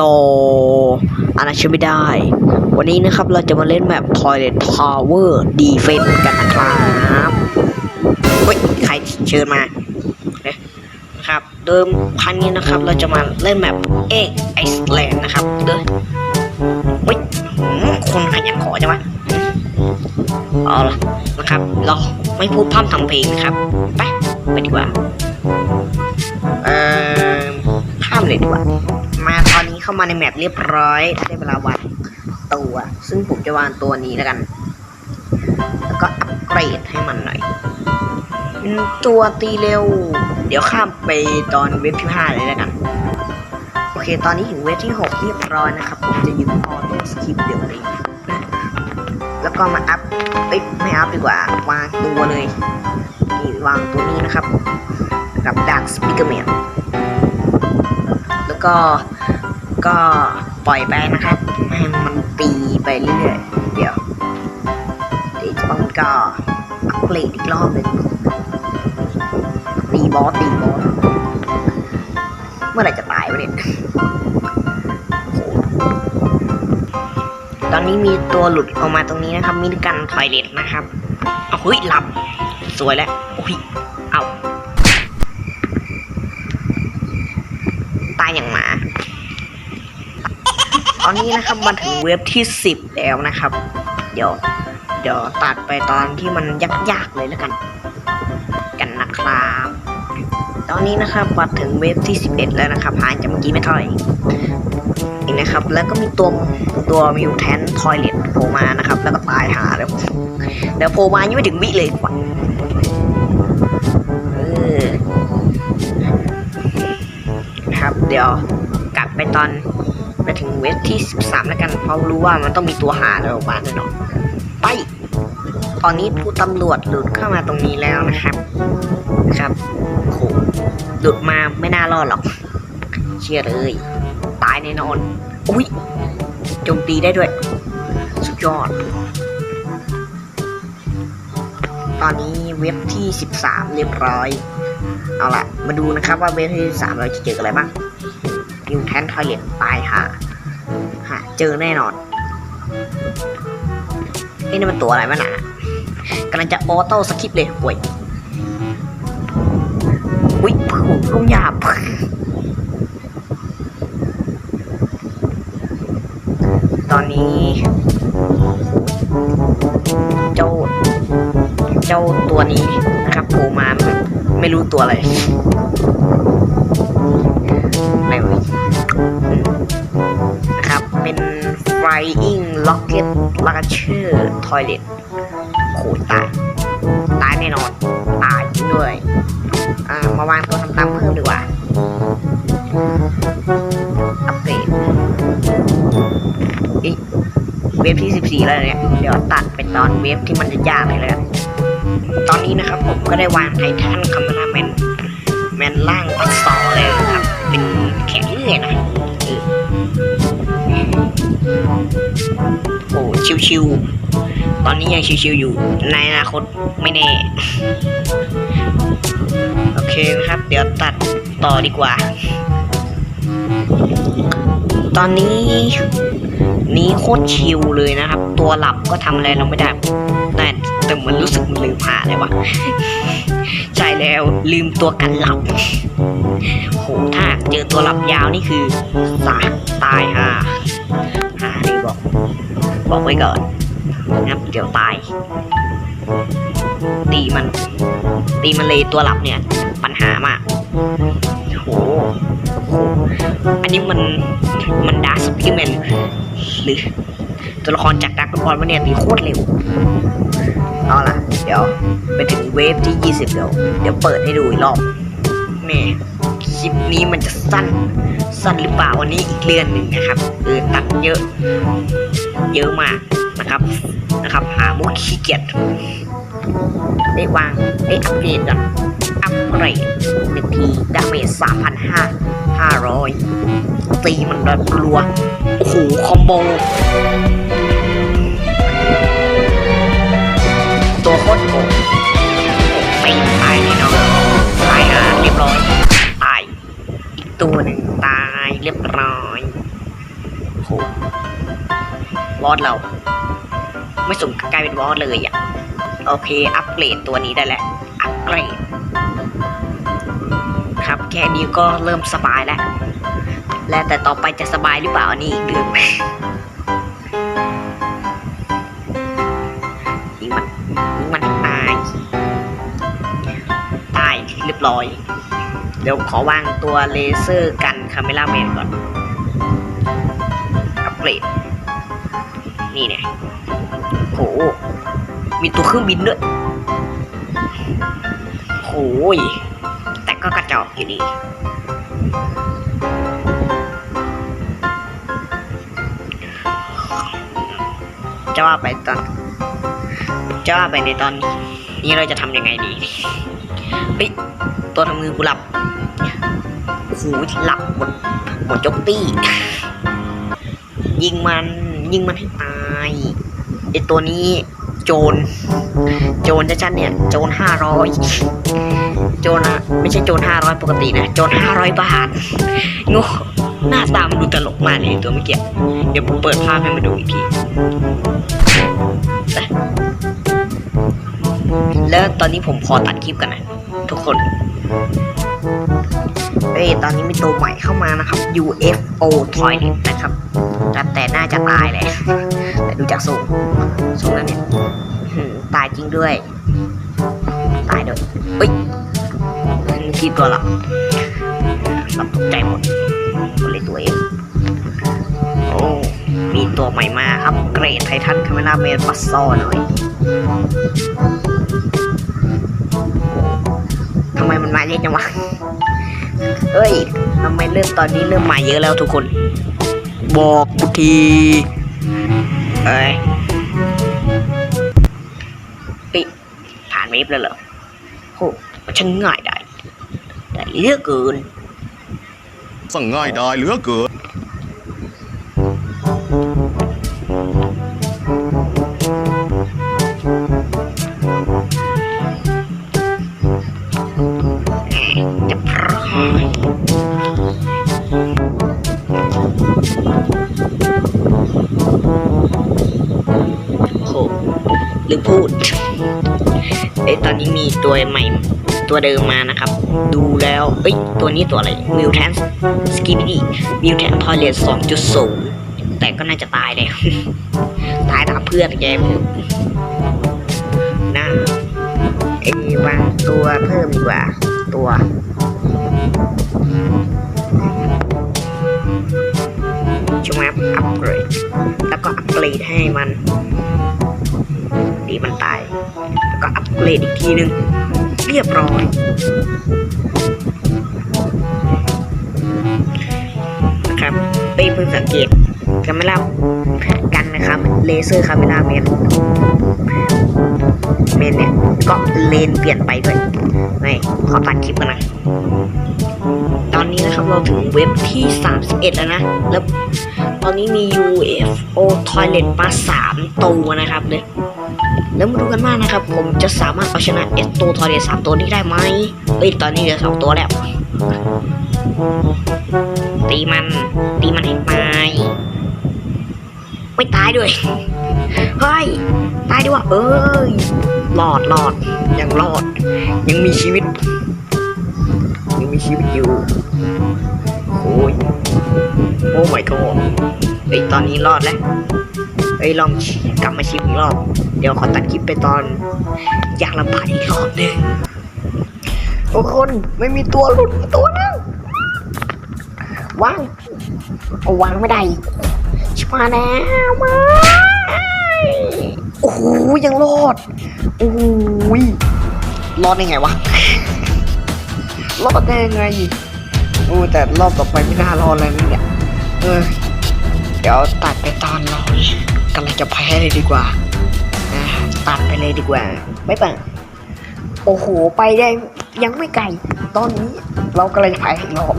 รออานาช่วยไม่ได้ วันนี้นะครับเราจะมาเล่นแบบ Toilet Tower Defense กันนะครับเฮ้ยใครเชิญมาเนะครับ เดิมพันนี้นะครับ เราจะมาเล่นแบบเอ็กไอซ์แลนด์นะครับเดินเฮ้ยคนขยันขอจังวะเอาละนะครับ เราไม่พูดพร่ำทำเพลงนะครับ ไป ไปดีกว่า เอ่อข้ามเลยดีกว่า มาตอนนี้เข้ามาในแมปเรียบร้อยได้เวลาวางตัว ซึ่งผมจะวางตัวนี้แล้วกัน แล้วก็อัปเกรดให้มันหน่อย ตัวตีเร็ว เดี๋ยวข้ามไปตอนเว็บที่ห้าเลยแล้วกัน โอเค ตอนนี้ถึงเว็บที่หกเรียบร้อยนะครับ ผมจะยึดออโต้สคริปเดี๋ยวนี้นะแล้วก็มาอัพเอ้ยไม่อัพดีกว่าวางตัวเลยนี่วางตัวนี้นะครับกับดักสปิเกอร์แมน แล้วก็ก็ปล่อยไปนะครับให้มันตีไปเรื่อยๆเดี๋ยวเดี๋ยวมันก็อัปเกรดอีกรอบหนึ่งตีบอสตีบอสเมื่อไหร่จะตายวะเนี่ยโอ้โหตอนนี้มีตัวหลุดออกมาตรงนี้นะครับมีกันทอยเลทนะครับเอาเฮ้ยหลับสวยแล้วโอ้ยาตายอย่างหมา ตอนนี้นะครับมาถึงเว็บที่สิบแล้วนะครับ เดี๋ยว เดี๋ยวตัดไปตอนที่มันยากๆเลยแล้วกัน กันนะครับ ตอนนี้นะครับมาถึงเว็บที่สิบเอ็ดแล้วนะครับห่างจากเมื่อกี้ไม่เท่าไหร่อีกนะครับ แล้วก็มีตัวตัวมิวแทนทอยเลตโผล่มานะครับ แล้วก็ตายหาแล้วเดี๋ยวโผล่มายังไม่ถึงวิเลยกว่า เดี๋ยวกลับไปตอนไปถึงเวทที่ 13 แล้วกัน เพราะรู้ว่ามันต้องมีตัวหาอะไรออกมาแน่นอนไป ตอนนี้ผู้ตำรวจหลุดเข้ามาตรงนี้แล้วนะครับนะครับโหหลุดมาไม่น่ารอดหรอก เชื่อเลย ตายแน่นอน อุ้ยโจมตีได้ด้วย สุดยอด ตอนนี้เว็บที่ 13 เรียบร้อย เอาละมาดูนะครับว่าเวฟที่สามเราจะเจออะไรบ้าง ยิงแทนทอยเลตตายหาหาเจอแน่นอนเอ้นี่มันตัวอะไรวะน่ะกำลังจะออโต้สคิปเลยป่วยอุ้ยผูลูกหยาบตอนนี้ เจ้า เจ้าตัวนี้นะครับโผล่มาไม่รู้ตัวอะไ flying rocket launcher toilet โขดตาย ตายแน่นอน ตายด้วย อ่า มาวางตัวทำตามเพิ่มดีกว่า อัปเกรดอีกเวฟที่ 14 แล้วเนี่ย เดี๋ยวตัดเป็นตอนเวฟที่มันจะยากเลยแล้วตอนนี้นะครับผมก็ได้วางไททันคาเมราแมนแมนล่างปัดซอเลยครับ เป็นแข็งเรื่อยนะ โอ้ชิวๆตอนนี้ยังชิวๆอยู่ในอนาคตไม่แน่ โอเคนะครับ เดี๋ยวตัดต่อดีกว่า ตอนนี้นี้โคตรชิลเลยนะครับ ตัวหลับก็ทำอะไรเราไม่ได้ แต่แต่เหมือนรู้สึกลืมหาเลยวะใช่แล้วลืมตัวกันหลับโหถ้าเจอตัวหลับยาวนี่คือสาตายฮะหา บอก บอกไว้ก่อนนะครับเดี๋ยวตาย ตีมัน ตีมันเลยตัวหลับเนี่ย ปัญหามากโหโหอันนี้มันมันดาร์สพิเมนหรือตัวละครจากดาร์กบอลมันเนี่ยตีโคตรเร็วเอาล่ะ เดี๋ยวไปถึงเวฟที่ 20 เดี๋ยวเดี๋ยวเปิดให้ดูอีกรอบแม่ ลิปนี้มันจะสั้น สั้นหรือเปล่าวันนี้อีกเรื่องหนึ่งนะครับเออตัดเยอะ เยอะมากนะครับนะครับ หามุกขี้เกียจได้วางได้อัปเดตก่อนอัปเกรดหนึ่งทีดาเมจสามพันห้าห้าร้อยตีมันแบบรัว โอ้โห คอมโบ ตัวโคตรโกงตีมันตายแน่นอนตายอะเรียบร้อย ตัวหนึ่งตายเรียบร้อยโหบอสเรา ไม่สมกับกลายเป็นบอสเลยอะ โอเค อัปเกรดตัวนี้ได้แล้วอัปเกรด ครับแค่นี้ก็เริ่มสบายแล้ว และแต่ต่อไปจะสบายหรือเปล่านี่อีกเรื่องยิงมันยิงมันตาย ตายเรียบร้อย ดี๋ยวขอวางตัวเลเซอร์กันคาเมล่าแมนก่อน อัปเกรด นี่เนี่ยโห มีตัวเครื่องบินด้วยโหยแต่ก็กระจอกอยู่ดีจะว่าไปตอนจะว่าไปในตอนนี้เราจะทำยังไงดีเฮ้ ตัวทำมือกูหลับโอ้โหหลับหมดหมดยกตี้ ยิงมันยิงมันให้ตายไอตัวนี้โจร โจรจะชันเนี่ย โจรห้าร้อยโจรอะไม่ใช่โจรห้าร้อยปกตินะ โจรห้าร้อยบาทง่หน้าตามันดูตลกมากเลยตัวเมื่อกี้ เดี๋ยวผมเปิดภาพให้มาดูอีกทีแล้วตอนนี้ผมขอตัดคลิปกันนะ ทุกคน เฮ้ยตอนนี้มีตัวใหม่เข้ามานะครับ UFO Toilet นะครับแต่แต่น่าจะตายแหละแต่ดูจากทรงทรงนั้นเนี่ยตายจริงด้วย ตายด้วยเฮ้ยคิดตัวละรับตกใจหมดหมดเลยตัวเองโอ้มีตัวใหม่มาครับ เกรดไททันคาเมล่าเมนปัสซอหน่อย ทำไมมันมาเยอะจังวะเฮ้ยทำไมเริ่มตอนนี้เริ่มมาเยอะแล้วทุกคน บอกทีเอ้ยเฮ้ยผ่านเวฟแล้วเหรอโหมันช่างง่ายได้ได้เหลือะเกินสั่งง่ายได้เหลือเกิน หลืมพูดเอ้ตอนนี้มีตัวใหม่ตัวเดิมมานะครับ ดูแล้ว เอ้ย ตัวนี้ตัวอะไร Mutant Skibidi Mutant Toilet 2.0แต่ก็น่าจะตายเลยตายตามเพื่อนแกมน่าเอ้วางตัวเพิ่มดีกว่า ตัวช่วงอัพอัปเกรด แล้วก็อัปเกรดให้มัน ดีมันตาย แล้วก็อัปเกรดอีกทีหนึ่งเรียบร้อยนะครับไปเพิ่งสังเกต คาเมล่ากันนะครับเลเซอร์คาเมล่าเมนเมนเนี่ยก็เลนเปลี่ยนไปด้วยไม่ขอตัดคลิปกันนะตอนนี้นะครับเราถึงเว็บที่ 31 แล้วนะ แล้วตอนนี้มี UFO Toilet มา3ตัวนะครับเลยแล้วมาดูกันว่านะครับ ผมจะสามารถเอาชนะ S ตัว Toilet 3ตัวนี้ได้ไหมเอ้ยตอนนี้เหลือ2ตัวแล้ว ตีมัน ตีมันให้ตาย ไม่ตายด้วยเฮ้ยตายด้วยวะเอ้ยรอดรอดยังรอด ยังมีชีวิต ยังมีชีวิตอยู่โอ้ยโอ้ my god เฮ้ยตอนนี้รอดแล้วเฮ้ยลองกลับมาชิมอีกรอบ เดี๋ยวขอตัดคลิปไปตอนอยากลำบากอีกรอบหนึ่งทุกคนไม่มีตัวหลุดมาตัวนึงวางเอาวางไม่ได้ อีกชิบหาแล้วมาโอ้โหยังรอด โอ้ยรอดได้ไงวะ รอดได้ไงโอ้แต่รอบต่อไปไม่น่ารอดเลยนะเนี่ย เออ เดี๋ยวตัดไปตอนเรากำลังจะแพ้เลยดีกว่าอะตัดไปเลยดีกว่า ไม่ปังโอ้โห ไปได้ยังไม่ไกล ตอนนี้เรากำลังจะแพ้อีกรอบ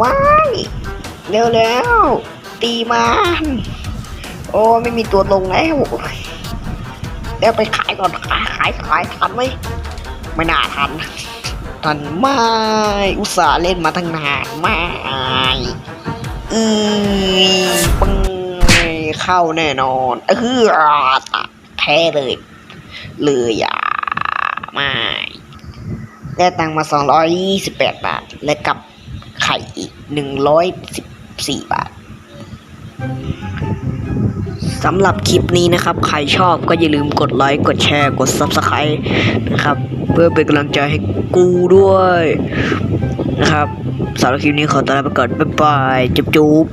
ว้าย เร็วแล้ว ตีมันโอ้ไม่มีตัวลงแล้วเดี๋ยวไปขายก่อนขายขายขายทันไหมไม่น่าทันทันไม่อุตส่าห์เล่นมาตั้งนานไม่อือปึ้งเข้าแน่นอนเออแพ้เลยเลยอะไม่ได้ตังมา 228 บาท และกับไข่อีก 114 บาท สำหรับคลิปนี้นะครับ ใครชอบก็อย่าลืมกดไลค์ กดแชร์ กด Subscribe นะครับ เพื่อเป็นกำลังใจให้กูด้วย นะครับสำหรับคลิปนี้ขอตัวลาไปก่อน บ๊ายบาย จุ๊บจุ๊บ